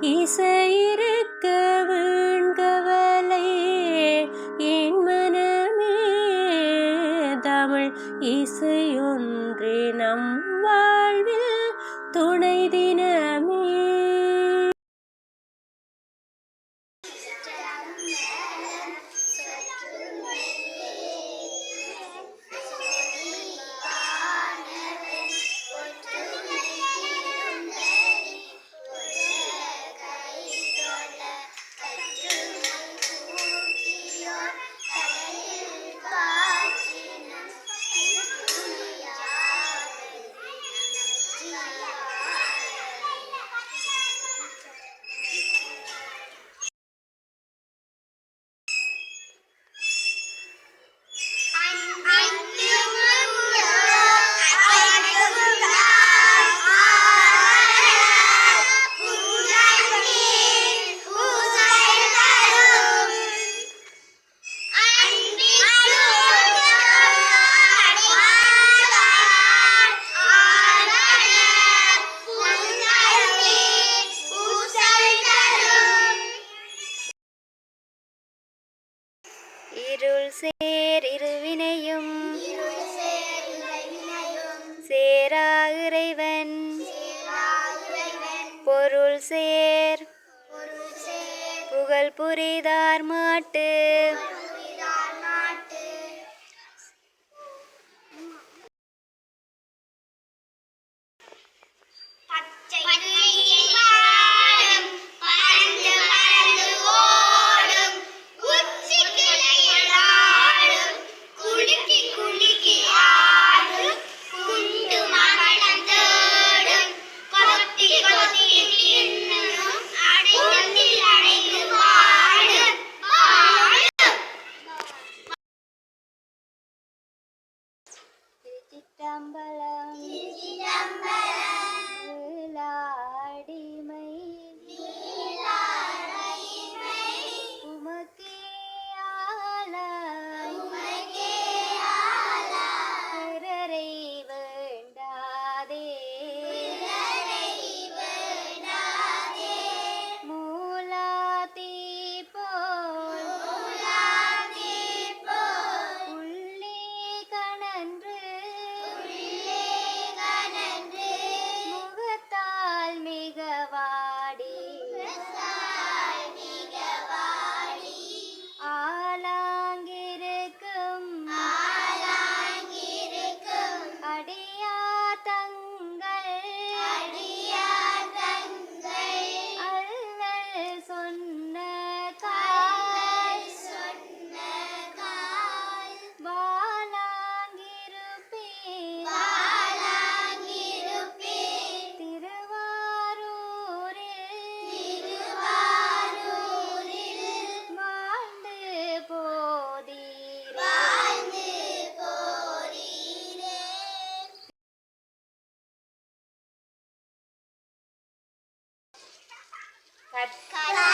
இசையிருக்க வீண்கவலை என் மனமே. தமிழ் இசையொன்றே நம் வாழ்வில் துணை தினமே. இருள் சேர் இருவினையும் சேரா இறைவன் பொருள் சேர் புகழ் புரிதார் ചിറ്റമ്പലം. ചിറ്റമ്പലം. Cut. Cut.